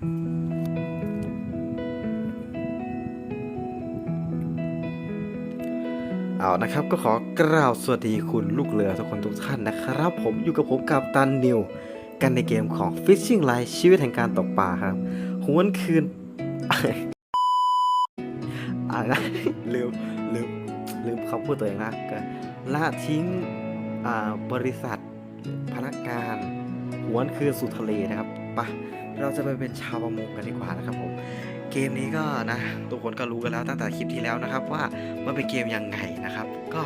เอานะครับก็ขอกล่าวสวัสดีคุณลูกเรือทุกคนทุกท่านนะครับ ผมอยู่กับผมกับตันนิว กันในเกมของ Fishing Life ชีวิตแห่งการตกปลาครับหวนคืนอะไรนะลืมลืมลืมคำพูดตัวเองนะก็ละทิ้งบริษัทพนักงานหวนคืนสู่ทะเลนะครับ ปะเราจะไปเป็นชาวประมงกันดีกว่านะครับผมเกมนี้ก็นะทุกคนก็รู้กันแล้วตั้งแต่คลิปที่แล้วนะครับ ว่ามันเป็นเกมยังไงนะครับ ก็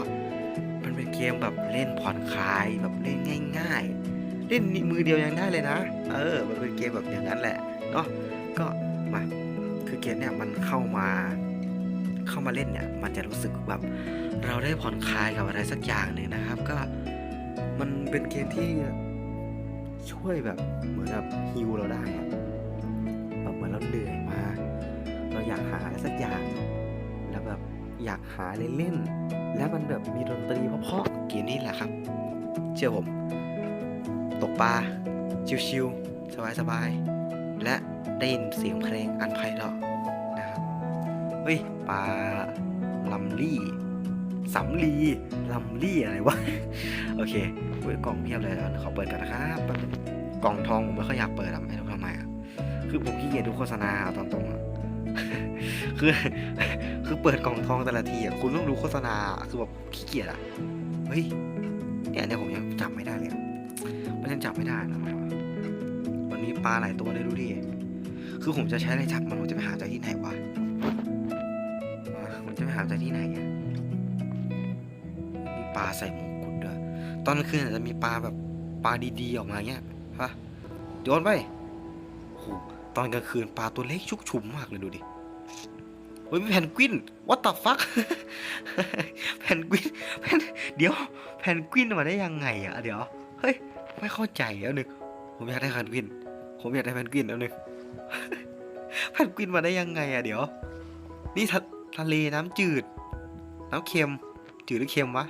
มันเป็นเกมแบบเล่นผ่อนคลายแบบเล่นง่าย ๆ เล่นมือเดียวยังได้เลยนะ เออ มันเป็นเกมแบบอย่างนั้นแหละเนาะก็มาคือเกมเนี่ยมันเข้ามาเข้ามาเล่นเนี่ยมันจะรู้สึกแบบเราได้ผ่อนคลายกับอะไรสักอย่างหนึ่งนะครับ ก็มันเป็นเกมที่ ช่วยแบบเหมือนแบบฮิวเราได้อะแบบเหมือนเราเหนื่อยมา เราอยากหาอะไรสักอย่าง แล้วแบบอยากหาเล่นเล่นๆแล้วมันแบบมีดนตรีเพราะๆเกมนี้แหละครับ เชื่อผม ตกปลาชิวๆสบายๆและได้ยินเสียงเพลงอันไพเราะนะครับเฮ้ยปลาลัมลี่สำลีลัมลี่อะไรวะ โอเค ปิดกล่องเพียบเลยเขอเปิดกันนะครับกล่องทองผมไม่ค่อยอยากเปิดอะไม่รู้ทำไมอะคือผมขี้เกียจดูโฆษณาเอาตามตรงอะคือคือเปิดกล่องทองแต่ละทีอะคุณต้องดูโฆษณาคือแบบขี้เกียจอะเฮ้ยเนี่ยเนี่ยผมยังจับไม่ได้เลยอะมันยังจับไม่ได้นะทำไมวะวันนี้ปลาหลายตัวเลยดูดิคือผมจะใช้อะไรจับมันผมจะไปหาจากที่ไหนวะมาผมจะไปหาจากที่ไหนอะปลาใส่หมวกกุดด้วย ตอนกลางคืนอาจจะมีปลาแบบปลาดีๆออกมาเงี้ยฮะโยนไปโอ้โหตอนกลางคืนปลาตัวเล็กชุกชุมมากเลยดูดิเฮ้ยมีแพนกวิน what the fuck แพนกวินแพนเดี๋ยวแพนกวินมาได้ยังไงอะเดี๋ยวเฮ้ยไม่เข้าใจแล้วนึงผมอยากได้แพนกวิน ผมอยากได้แพนกวินแล้วนึงแพนกวินมาได้ยังไงอะเดี๋ยว นี่ทะทะเลน้ำจืด น้ำเค็มจืดหรือเค็มวะ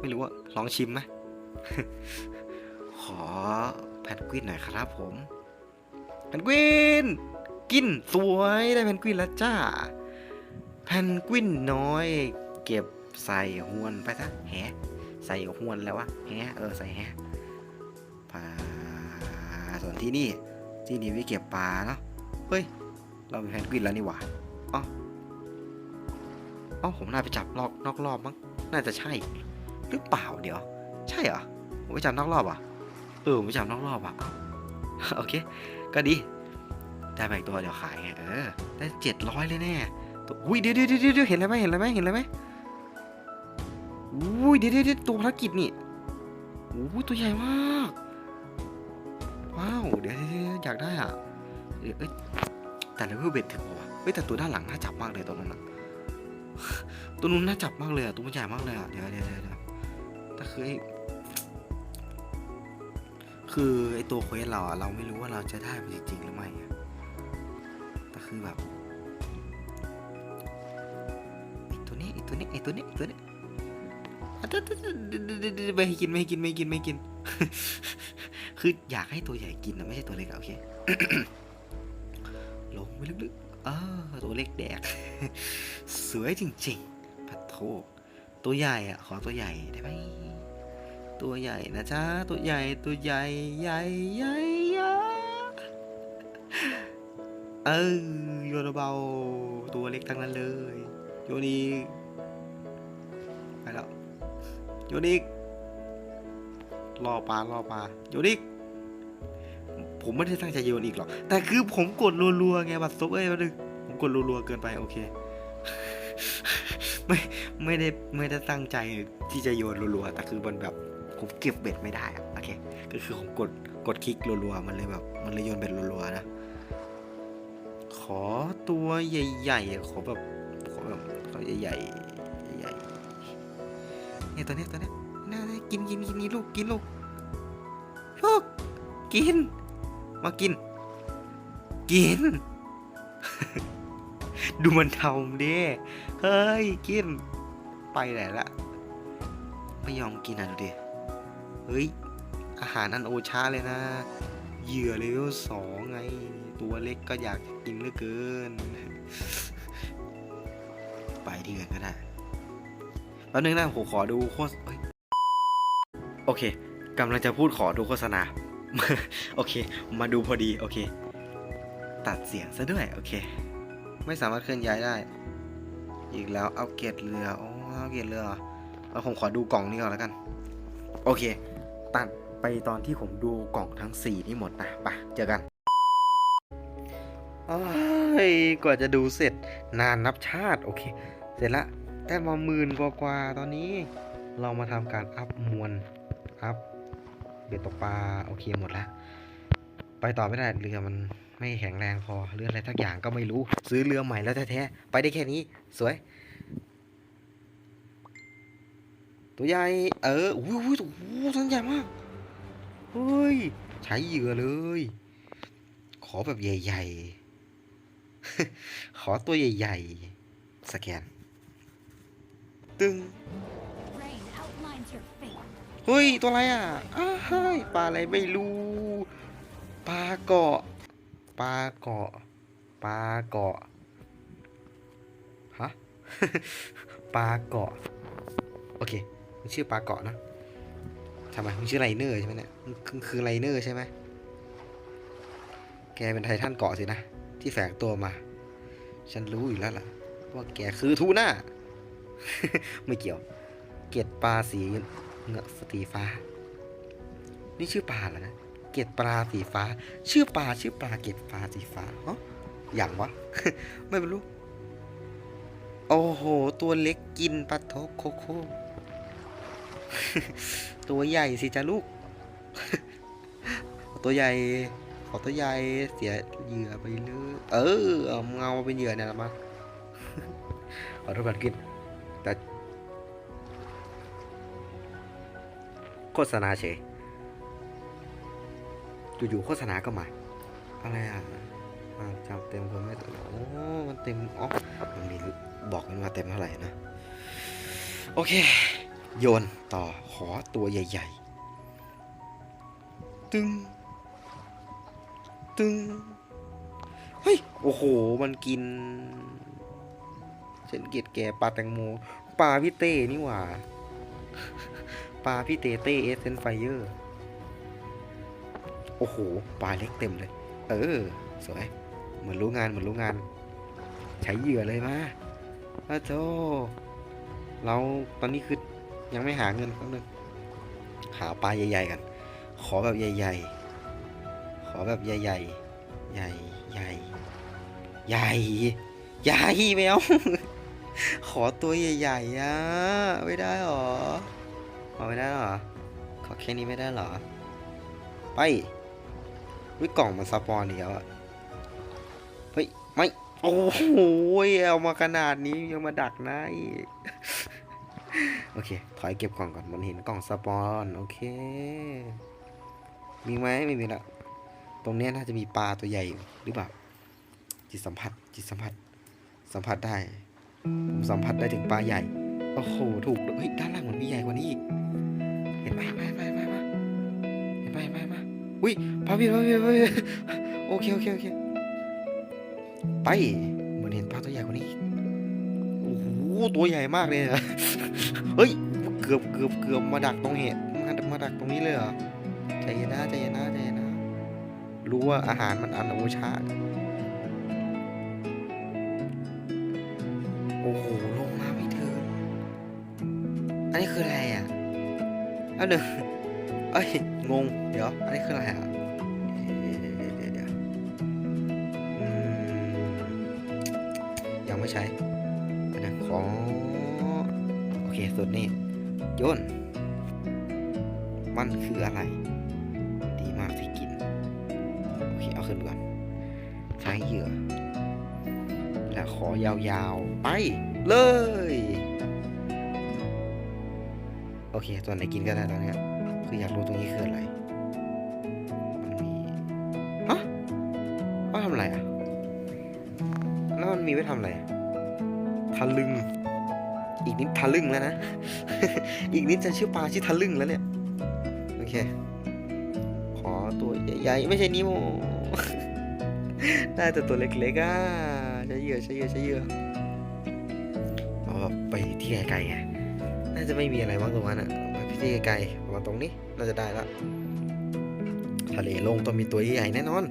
ไม่รู้อะ ลองชิมไหมขอแพนกวินหน่อยครับผมแพนกวินกินสวยได้แพนกวินแล้วจ้าแพนกวินน้อย เก็บใส่หวนไปซะแหใส่หวนแล้ววะแหเออใส่แหปลาส่วนที่นี่ที่นี่ไว้เก็บปลาเนาะเฮ้ยเรามีแพนกวินแล้วนี่หว่าอ๋ออ๋อผมน่าไปจับลอกนอกรอบมั้งน่าจะใช่ หรือเปล่าเดี๋ยว ใช่เหรอผมไปจับนอกรอบอะเออผมไปจับนอกรอบอะโอเค ก็ดี ได้มาอีกตัวเดี๋ยวขายไงเออได้เจ็ดร้อยเลยแน่ตัวอุ้ยเดี๋ยวเดี๋ยวเดี๋ยวเห็นอะไรไหมเห็นอะไรไหมเห็นอะไรไหมอุ้ยเดี๋ยวเดี๋ยวตัวภารกิจนี่โอ้ยตัวใหญ่มากว้าวเดี๋ยวเดี๋ยวอยากได้อะเดี๋ยวเอ้ยแต่เลเวลเบ็ดถึงป่าวะเฮ้ยแต่ตัวด้านหลังน่าจับมากเลยตัวนั้นอะตัวนู้นน่าจับมากเลยอะตัวมันใหญ่มากเลยอะเดี๋ยวเดี๋ยวเดี๋ยว แต่คือไอ้คือไอตัวเควสเราอะเราไม่รู้ว่าเราจะได้มันจริงๆหรือไม่อะแต่คือแบบไอตัวนี้ไอตัวนี้ไอตัวนี้ไอตัวนี้อะเดี๋ยวเดี๋ยวเดี๋ยวเดี๋ยวเดี๋ยวเดี๋ยวไม่กินไม่กินไม่กินไม่กิน คืออยากให้ตัวใหญ่กินนะไม่ใช่ตัวเล็กอะโอเค ลงไปลึกๆเออตัวเล็กแดก สวยจริงๆ พัดโทตัวใหญ่อะขอตัวใหญ่ได้ไหม ตัวใหญ่นะจ๊ะตัวใหญ่ตัวใหญ่ใหญ่ใหญ่ใหญ่เออโยนเบาตัวเล็กทั้งนั้นเลย โยนอีกไปแล้วโยนอีกรอปลารอปลาโยนอีกผมไม่ได้ตั้งใจโยนอีกหรอก แต่คือผมกดรัวๆไงบัตรซบเอ้ยมาดึงผมกดรัวๆเกินไปโอเค ไม่ไม่ได้ไม่ได้ตั้งใจที่จะโยนรัวๆแต่คือมันแบบ ผมเก็บเบ็ดไม่ได้อะโอเคก็คือผมกดกดคลิกรัวๆมันเลยแบบมันเลยโยนเบ็ดรัวๆนะขอตัวใหญ่ๆขอแบบขอแบบขอใหญ่ๆใหญ่ๆเนี่ยตัวเนี้ยตัวเนี้ยน่าได้กินกินกินนี่ลูกกินลูกลูกกิน มากิน กิน ดูมันทำดิเฮ้ยกิน ไปไหนละไม่ยอมกินอะดูดิ เฮ้ย อาหารอันโอชาเลยนะ เหยื่อเลเวลสองไง ตัวเล็กก็อยากจะกินเหลือเกิน ไปที่อื่นก็ได้แป๊บนึงนะผมขอดูโฆษเอ้ยโอเคกำลังจะพูดขอดูโฆษณา โอเค มาดูพอดี โอเค ตัดเสียงซะด้วย โอเค ไม่สามารถเคลื่อนย้ายได้ อีกแล้ว เอาเกตเรืออ๋อเอาเกตเรือเหรอเอาผมขอดูกล่องนี้ก่อนแล้วกัน โอเค ตัดไปตอนที่ผมดูกล่องทั้ง 4 นี่หมดนะไปเจอกันกว่าจะดูเสร็จนานนับชาติ โอเค เสร็จละแต้มาหมื่นกว่าๆตอนนี้ เรามาทำการอัพมวลอัพเบ็ดตกปลาโอเคหมดแล้ว ไปต่อไม่ได้เรือมันไม่แข็งแรงพอเรืออะไรทักอย่างก็ไม่รู้ ซื้อเรือใหม่แล้วแท้ๆไปได้แค่นี้สวย ตัวใหญ่ เอออุ้ยอุ้ยโอ้โหตัวใหญ่มาก เฮ้ย ใช้เหยื่อเลย ขอแบบใหญ่ๆ ขอตัวใหญ่ๆ สแกน ตึง Rain outlines your fate. เฮ้ย ตัวอะไรอะอ้าวเฮ้ยปลาอะไรไม่รู้ ปลาเกาะ ปลาเกาะ ปลาเกาะ ฮะ ปลาเกาะ โอเค มันชื่อปลาเกาะนะทำไมมันชื่อไรเนอร์ใช่ไหมเนี่ยมันคือไรเนอร์ใช่ไหมแกเป็นไททันเกาะสินะ ที่แฝงตัวมา ฉันรู้อยู่แล้วล่ะ ว่าแกคือทูน่าไม่เกี่ยว เกล็ดปลาสีเงาสีฟ้า นี่ชื่อปลาเหรอนะเกล็ดปลาสีฟ้า ชื่อปลาชื่อปลาเกล็ดปลาสีฟ้าฮะอย่างวะ ไม่รู้ โอ้โห ตัวเล็กกินปลาทกโคโค่ ตัวใหญ่สิจ้าลูก ตัวใหญ่ ขอตัวใหญ่เสียเหยื่อไปเลยเออเอาเงามาเป็นเหยื่อเนี่ยละมาขอโทษก่อนกินแต่โฆษณาเฉยอยู่ๆโฆษณาก็มา อะไรอะอ่าจำเต็มคนไม่ถูกโอ้มันเต็มอ๋อมันมีบอกกันว่าเต็มเท่าไหร่นะ โอเค โยนต่อขอตัวใหญ่ ๆ ตึง ตึง เฮ้ย โอ้โห มันกิน ฉันเกลียดแกปลาแตงโม ปลาพี่เต้นี่หว่า ปลาพี่เต้เต้เอสเซนไฟเออร์ โอ้โห ปลาเล็กเต็มเลย เออ สวย เหมือนรู้งาน เหมือนรู้งาน ใช้เหยื่อเลยมาอ้าโจเราตอนนี้คือ ยังไม่หาเงินแป๊บนึงหาปลาใหญ่ๆกัน ขอแบบใหญ่ ๆ ขอแบบใหญ่ๆ ใหญ่ใหญ่ใหญ่ใหญ่แมวขอตัวใหญ่ๆอะไม่ได้หรอขอไม่ได้หรอ ขอแค่นี้ไม่ได้หรอ ไปวิกล่องมันสปอนอีกแล้วอะเฮ้ยไม่ โอ้โหเอามาขนาดนี้ยังมาดักหน้าอีก โอเค ถอยเก็บกล่องก่อนมันเห็นกล่องสปอนโอเค มีไหมไม่มีละตรงนี้น่าจะมีปลาตัวใหญ่หรือเปล่า จิตสัมผัส จิตสัมผัส สัมผัสได้ ผมสัมผัสได้ถึงปลาใหญ่ โอ้โห ถูกด้วยเฮ้ย ด้านล่างมันมีใหญ่กว่านี้อีก เห็นไหมเห็นไหมไหมไหมเห็นไหมไหมไหมอุ้ยพาพี่พาพี่พาพี่โอเค โอเค โอเค ไป เหมือนเห็นปลาตัวใหญ่กว่านี้อีก ตัวใหญ่มากเลยอะเฮ้ย เกือบเกือบเกือบมาดักตรงเหตุมามาดักตรงนี้เลยเหรอ ใจเย็นนะใจเย็นนะใจเย็นนะ รู้ว่าอาหารมันอันโอชาโอ้โห ลงมาไม่ถึง อันนี้คืออะไรอะอันหนึ่งเอ้ย งง เดี๋ยว อันนี้คืออะไรอะยังไม่ใช้ ขอโอเคสุดนี่โยนมันคืออะไร ดีมากที่กิน โอเค เอาขึ้นก่อน ใช้เหยื่อ แล้วขอยาวๆ ไปเลย โอเคตัวไหนกินก็ได้ตอนเนี้ยคืออยากรู้ตรงนี้คืออะไร มันมีฮะว่าทำอะไรอะ แล้วมันมีไว้ทำอะไรอะะลึง อีกนิดทะลึงแล้วนะ อีกนิดจะชื่อปลาชื่อทะลึงแล้วเนี่ย โอเค ขอตัวใหญ่ๆ ไม่ใช่นิโมได้แต่ตัวเล็กๆอะใช้เยื่อใช้เยื่อใช้เยื่อเอาแบบไปที่ไกลๆไง น่าจะไม่มีอะไรบ้างตรงนั้นอะไปที่ไกลๆประมาณตรงนี้ น่าจะได้ละ ทะเลลงต้องมีตัวใหญ่แน่นอน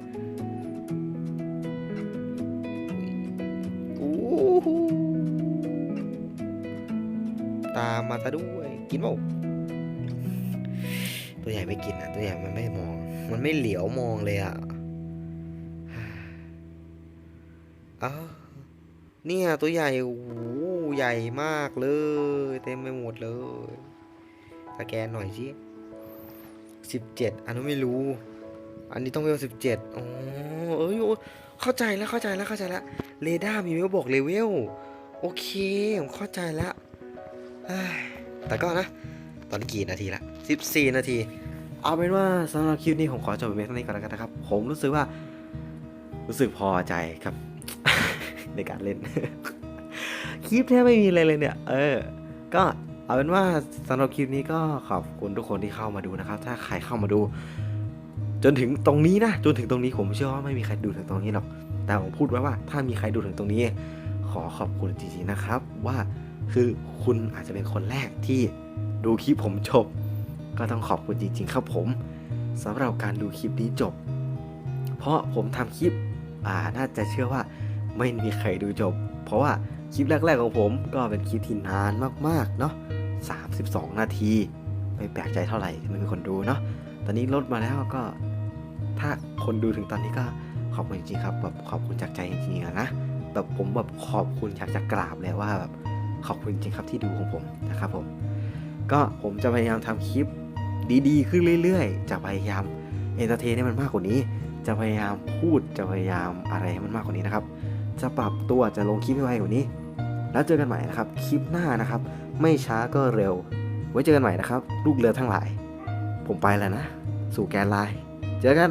ามมาซะด้วย กินเปล่าตัวใหญ่ไม่กินอะ ตัวใหญ่มันไม่มอง มันไม่เหลียวมองเลยอะอ้าวเนี่ยตัวใหญ่โอ้โหใหญ่มากเลย เต็มไปหมดเลยสแกนหน่อยสิสิบเจ็ดอันนั้นไม่รู้ อันนี้ต้องเวลสิบเจ็ดอ๋อเอ้ยโอ้เข้าใจแล้วเข้าใจแล้วเข้าใจแล้วเรดาร์มีเวลบอกเลเวลโอเคผมเข้าใจแล้ว แต่ก็นะ ตอนนี้กี่นาทีละสิบสี่นาที เอาเป็นว่าสำหรับคลิปนี้ผมขอจบเพียงเท่านี้ก่อนแล้วกันนะครับ ผมรู้สึกว่า รู้สึกพอใจครับ ในการเล่น คลิปแทบไม่มีอะไรเลยเนี่ย เออ ก็เอาเป็นว่าสำหรับคลิปนี้ก็ขอบคุณทุกคนที่เข้ามาดูนะครับ ถ้าใครเข้ามาดู จนถึงตรงนี้นะ จนถึงตรงนี้ผมเชื่อว่าไม่มีใครดูถึงตรงนี้หรอก แต่ผมพูดไว้ว่า ถ้ามีใครดูถึงตรงนี้ ขอขอบคุณจริงๆนะครับว่า คือคุณอาจจะเป็นคนแรกที่ดูคลิปผมจบ ก็ต้องขอบคุณจริงๆครับผมสำหรับการดูคลิปนี้จบ เพราะผมทำคลิปอ่าน่าจะเชื่อว่าไม่มีใครดูจบ เพราะว่าคลิปแรก ๆของผมก็เป็นคลิปที่นานมากๆเนาะ32 นาที ไม่แปลกใจเท่าไหร่ที่ไม่มีคนดูเนาะตอนนี้ลดมาแล้วก็ ถ้าคนดูถึงตอนนี้ก็ขอบคุณจริงๆครับแบบขอบคุณจากใจจริงๆนะแบบผมแบบขอบคุณอยากจะกราบเลยว่าแบบ ขอบคุณจริงๆครับที่ดูของผมนะครับผม ก็ผมจะพยายามทำคลิปดีๆ ขึ้นเรื่อยๆ จะพยายามเอนเตอร์เทนให้มันมากกว่านี้ จะพยายามพูดจะพยายามอะไรให้มันมากกว่านี้นะครับ จะปรับตัวจะลงคลิปให้ไวกว่านี้ แล้วเจอกันใหม่นะครับคลิปหน้านะครับ ไม่ช้าก็เร็ว ไว้เจอกันใหม่นะครับ ลูกเรือทั้งหลาย ผมไปแล้วนะ สู่แกนไลน์เจอกัน